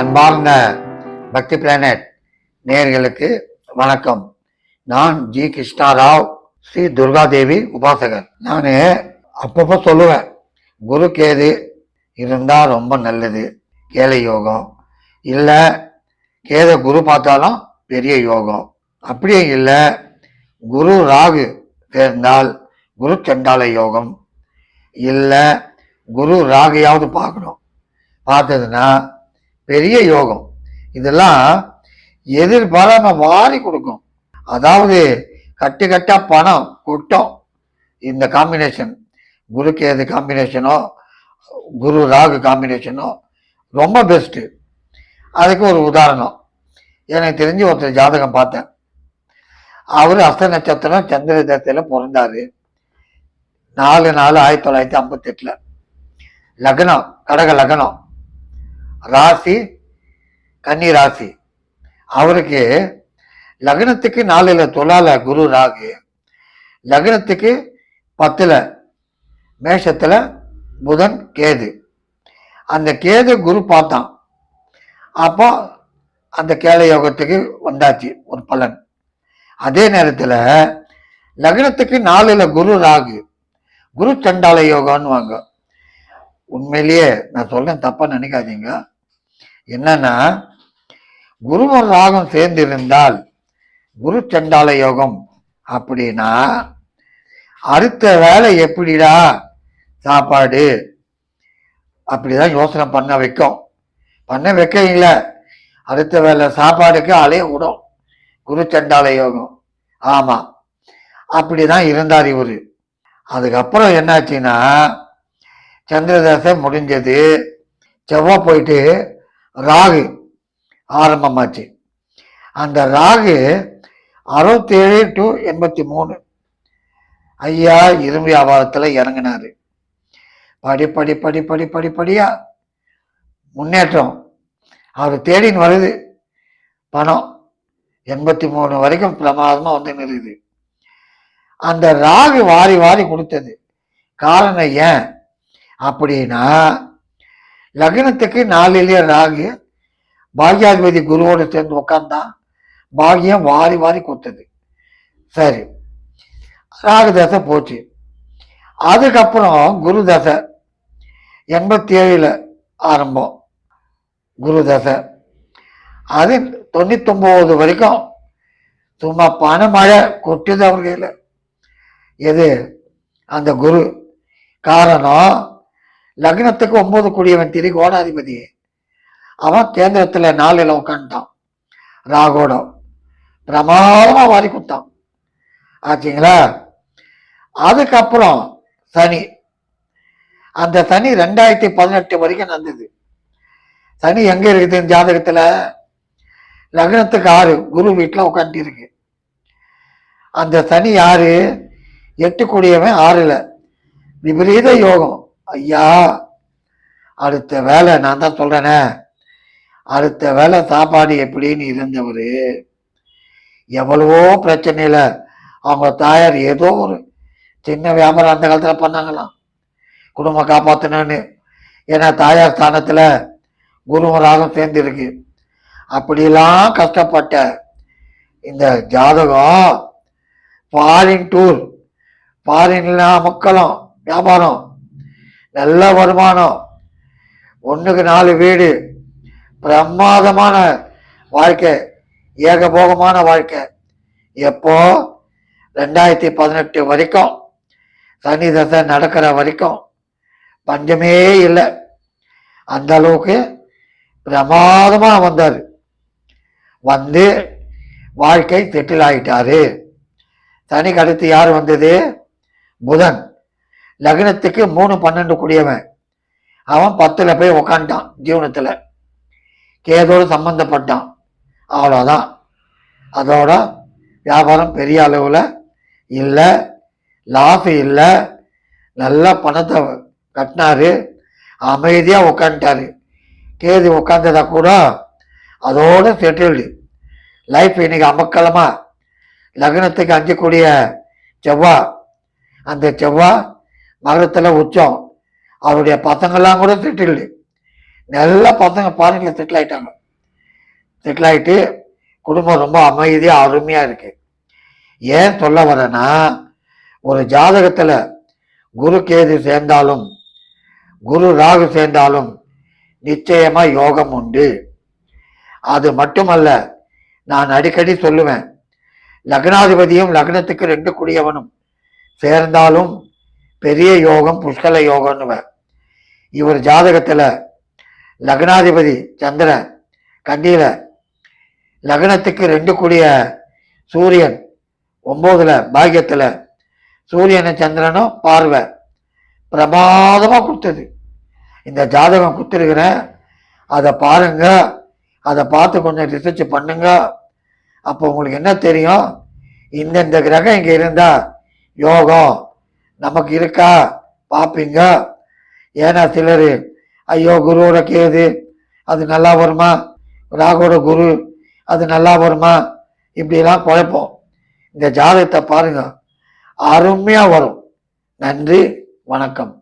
அன்பார்ந்த பக்தி பிளானட் நேர்களுக்கு வணக்கம். நான் ஜி கிருஷ்ணாராவ் ஸ்ரீ துர்காதேவி உபாசகர். நான் அப்பப்போ சொல்லுவேன் குரு கேது இருந்தால் ரொம்ப நல்லது கேலை யோகம். இல்லை கேதை குரு பார்த்தாலும் பெரிய யோகம். அப்படியே இல்லை குரு ராகு சேர்ந்தால் குரு சண்டால யோகம். இல்லை குரு ராகையாவது பார்க்கணும். பார்த்ததுன்னா பெரிய யோகம். இதெல்லாம் எதிர்பாராம மாறி கொடுக்கும். அதாவது கட்டு கட்டா பணம் கொட்டும் இந்த காம்பினேஷன் குரு கேது காம்பினேஷனோ குரு ராகு காம்பினேஷனோ ரொம்ப பெஸ்ட்டு அதுக்கு ஒரு உதாரணம். எனக்கு தெரிஞ்சு ஒருத்தர் ஜாதகம் பார்த்தேன். அவர் அஸ்த நட்சத்திரம் சந்திர தசையில் பிறந்தாரு. நாலு நாலு ஆயிரத்தி தொள்ளாயிரத்தி ஐம்பத்தெட்டில் லக்னம் கடக லக்னம். ராசி கன்னி ராசி. அவருக்கு லக்னத்துக்கு நாலுல தொழால குரு ராகு லக்னத்துக்கு பத்துல மேஷத்துல புதன் கேது. அந்த கேது குரு பார்த்தான். அப்போ அந்த கேள யோகத்துக்கு வந்தாச்சு ஒரு பலன். அதே நேரத்தில் லக்னத்துக்கு நாலுல குரு ராகு குரு சண்டால யோகான்னு வாங்க. உண்மையிலேயே நான் சொல்றேன் தப்பா நினைக்காதீங்க. என்னன்னா குருவும் ராகம் சேர்ந்து இருந்தால் குரு சண்டால யோகம் அப்படின்னா அடுத்த வேலை எப்படிடா? சாப்பாடு. அப்படிதான் யோசனை பண்ண வைக்கும். பண்ண வைக்கீங்கள அடுத்த வேலை சாப்பாடுக்கு அலைய விடும் குரு சண்டால யோகம். ஆமா. அப்படிதான் இருந்தார் இவர். அதுக்கப்புறம் என்னாச்சுன்னா சந்திரதாசை முடிஞ்சது. செவ்வாய் போயிட்டு ராகு ஆரம்பமாச்சு. அந்த ராகு அறுபத்தேழு டு எண்பத்தி மூணு ஐயா இரும்பு வியாபாரத்தில் இறங்கினார். படி படி படி படி படி படியாக முன்னேற்றம். அவர் தேடின்னு வருது. பணம் எண்பத்தி மூணு வரைக்கும் பிரமாதமாக வந்து நிறுது அந்த ராகு வாரி வாரி கொடுத்தது. காரணம் ஏன்? அப்படின்னா லக்னத்துக்கு நாளிலே ராகு பாக்யாதிபதி குருவோடு சேர்ந்து உட்காந்தான் பாகியம் வாரி வாரி கொடுத்தது. சரி. ராகு தசை போச்சு. அதுக்கப்புறம் குரு தசை எண்பத்தி ஏழில் ஆரம்பம். குரு தசை. அது தொண்ணூத்தொம்பது வரைக்கும் சும்மா பணமழை கொட்டுது அவர் கையில். எது? அந்த குரு. காரணம் லக்னத்துக்கு ஒன்பது கூடியவன் திரி கோடாதிபதி அவன் கேந்திரத்தில் நாலில் உட்காந்துட்டான் ராகோடம். பிரமாதமாக வாரி கொடுத்தான். ஆச்சுங்களா? அதுக்கப்புறம் சனி. அந்த சனி ரெண்டாயிரத்தி பதினெட்டு வரைக்கும் நடந்தது. சனி எங்கே இருக்குது? ஜாதகத்தில் லக்னத்துக்கு ஆறு. குரு வீட்டில் உட்காந்து இருக்கு. அந்த சனி யாரு? எட்டு கூடியவன் ஆறில். விபரீத யோகம். ஐயா அடுத்த வேலை நான் தான் சொல்கிறேனே அடுத்த வேலை சாப்பாடு எப்படின்னு இருந்தவர் எவ்வளவோ பிரச்சனையில் அவங்க தாயார் ஏதோ ஒரு சின்ன வியாபாரம் அந்த காலத்தில் பண்ணாங்களாம். குடும்பம் காப்பாத்தணும்னு. ஏன்னா தாயார் ஸ்தானத்தில் குருவும் சேர்ந்துருக்கு அப்படிலாம் கஷ்டப்பட்ட இந்த ஜாதகம் ஃபாரின் டூர் ஃபாரின்லாம் மக்களும் வியாபாரம் நல்ல வருமானம். ஒன்றுக்கு நாலு வீடு. பிரமாதமான வாழ்க்கை. ஏகபோகமான வாழ்க்கை. எப்போ? ரெண்டாயிரத்தி பதினெட்டு வரைக்கும். சனி தசை நடக்கிற வரைக்கும். பஞ்சமே இல்லை. அந்த அளவுக்கு பிரமாதமாக வந்தார். வந்து வாழ்க்கை செட்டில் ஆயிட்டாரு. சனி கடத்து யார் வந்தது? புதன். லக்னத்துக்கு மூணு பன்னெண்டு கூடியவன். அவன் பத்துல போய் உக்காந்துட்டான் ஜீவனத்துல. கேதோடு சம்பந்தப்பட்டான். அவ்வளோதான் அதோட வியாபாரம் பெரிய அளவில் இல்லை லாஸ் இல்லை. நல்லா பணத்தை கட்டினாரு. அமைதியாக உட்காந்துட்டாரு கேது உட்காந்ததா கூட அதோட செட்டில்டு லைஃப் இன்னைக்கு அமக்கலமாக லக்னத்துக்கு அஞ்சக்கூடிய செவ்வாய் அந்த செவ்வாய் மகரத்தில் உச்சம். அவருடைய பசங்கள்லாம் கூட செட்டில்டு நல்ல பசங்க ஃபாரின்ல செட்டில் ஆயிட்டாங்க ஆயிட்டு குடும்பம் ரொம்ப அமைதியாக அருமையாக இருக்கு. ஏன் சொல்ல வரேன்னா ஒரு ஜாதகத்தில் குரு கேது சேர்ந்தாலும் குரு ராகு சேர்ந்தாலும் நிச்சயமாக யோகம் உண்டு. அது மட்டுமல்ல நான் அடிக்கடி சொல்லுவேன் லக்னாதிபதியும் லக்னத்துக்கு ரெண்டு குடியவனும் சேர்ந்தாலும் பெரிய யோகம் புஷ்கல யோகம்னுவேன் இவர் ஜாதகத்தில் லக்னாதிபதி சந்திரன் கண்டியில் லக்னத்துக்கு ரெண்டு கூடிய சூரியன் ஒம்போதில் பாக்கியத்தில் சூரியனும் சந்திரனும் பார்வை. பிரமாதமாக கொடுத்தது இந்த ஜாதகம் கொடுத்துருக்கிறேன் அதை பாருங்க அதை பார்த்து கொஞ்சம் ரிசர்ச் பண்ணுங்க. அப்போ உங்களுக்கு என்ன தெரியும்? இந்தந்த கிரகம் இங்கே இருந்தால் யோகம் நமக்கு இருக்கா பார்ப்பீங்க ஏன்னா சிலர் ஐயோ குருவோட கேது அது நல்லா வருமா? ராகோட குரு அது நல்லா வருமா? இப்படிலாம் குழப்பம் இந்த ஜாதகத்தை பாருங்க. அருமையாக வரும். நன்றி வணக்கம்.